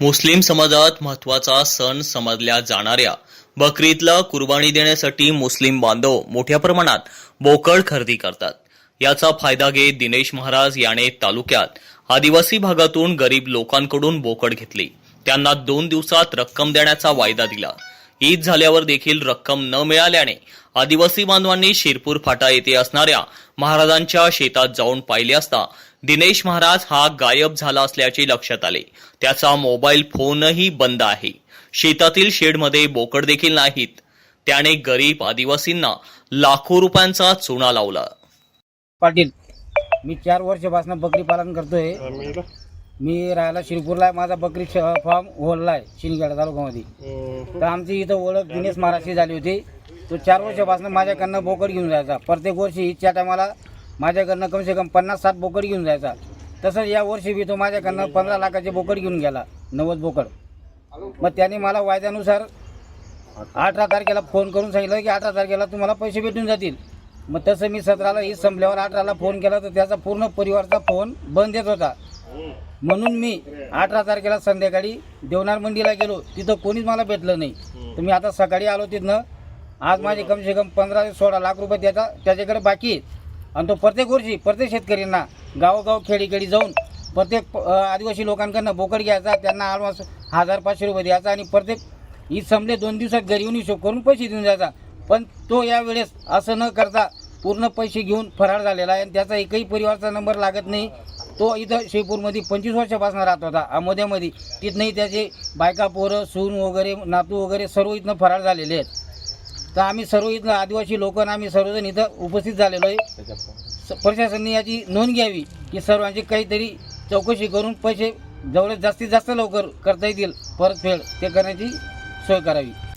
मुस्लिम समाजात महत्त्वाचा सण समजल्या जाणाऱ्या. बकरीदला कुर्बानी देण्यासाठी मुस्लिम बांधव मोठ्या प्रमाणात बोकड खरेदी करतात. याचा फायदा घेत दिनेश महाराज याने तालुक्यात आदिवासी भागातून गरीब लोकांकडून बोकड घेतली. त्यांना दोन दिवसात रक्कम देण्याचा वायदा दिला. ईद झाल्यावर देखील रक्कम न मिळाल्याने आदिवासी बांधवांनी शिरपूर फाटा येथे असणाऱ्या महाराजांच्या शेतात जाऊन पाहिले असता दिनेश महाराज हा गायब झाला असल्याचे लक्षात आले. त्याचा मोबाईल फोनही बंद आहे. शेतातील शेडमध्ये बोकड देखील नाहीत. त्याने गरीब आदिवासींना लाखो रुपयांचा चुना लावला. पाटील मी चार वर्षापासून बकरी पालन करतोय. मी राहायला शिरपूरला आहे. माझा बकरी फार्म होलला आहे शिंदखेडा तालुक्यामध्ये. तर आमची इथं ओळख दिनेश महाराजची झाली होती. तो चार वर्षापासून माझ्याकडनं बोकड घेऊन जायचा. प्रत्येक वर्षी ईदच्या टायमाला माझ्याकडनं कमसे कम पन्नास साठ बोकड घेऊन जायचा. तसंच या वर्षी बी तो माझ्याकडनं पंधरा लाखाचे बोकड घेऊन गेला नव्वद बोकड. मग त्याने मला वायद्यानुसार अठरा तारखेला फोन करून सांगितलं की अठरा तारखेला तुम्हाला पैसे भेटून जातील. मग तसं मी सतराला ही संपल्यावर अठराला फोन केला तर त्याचा पूर्ण परिवारचा फोन बंद येत होता. म्हणून मी अठरा तारखेला संध्याकाळी देवनार मंडीला गेलो. तिथं कोणीच मला भेटलं नाही. तर मी आता सकाळी आलो तिथनं. आज माझे कमसे कम पंधरा ते सोळा लाख रुपये त्याचा त्याच्याकडे बाकी आणि तो प्रत्येक वर्षी प्रत्येक शेतकऱ्यांना गावोगाव खेडी खेडी जाऊन प्रत्येक आदिवासी लोकांकडनं बोकड घ्यायचा त्यांना ॲडव्हान्स हजार पाचशे रुपये द्यायचा आणि प्रत्येक ही समजे दोन दिवसात घरी येऊन हिशोब करून पैसे देऊन जायचा. पण तो यावेळेस असं न करता पूर्ण पैसे घेऊन फरार झालेला आहे आणि त्याचा एकही परिवारचा नंबर लागत नाही. तो इथं शेपूरमध्ये पंचवीस वर्षापासून राहत होता. अमोद्यामध्ये तिथनंही त्याचे बायका पोरं सून वगैरे नातू वगैरे सर्व इथनं फरार झालेले आहेत. तर आम्ही सर्व इथलं आदिवासी लोक आम्ही सर्वजण इथं उपस्थित झालेलो आहे. स- प्रशासनाने याची नोंद घ्यावी की सर्वांची काहीतरी चौकशी करून पैसे जेवढे जास्तीत जास्त लवकर करता येतील परतफेड ते करण्याची सोय करावी.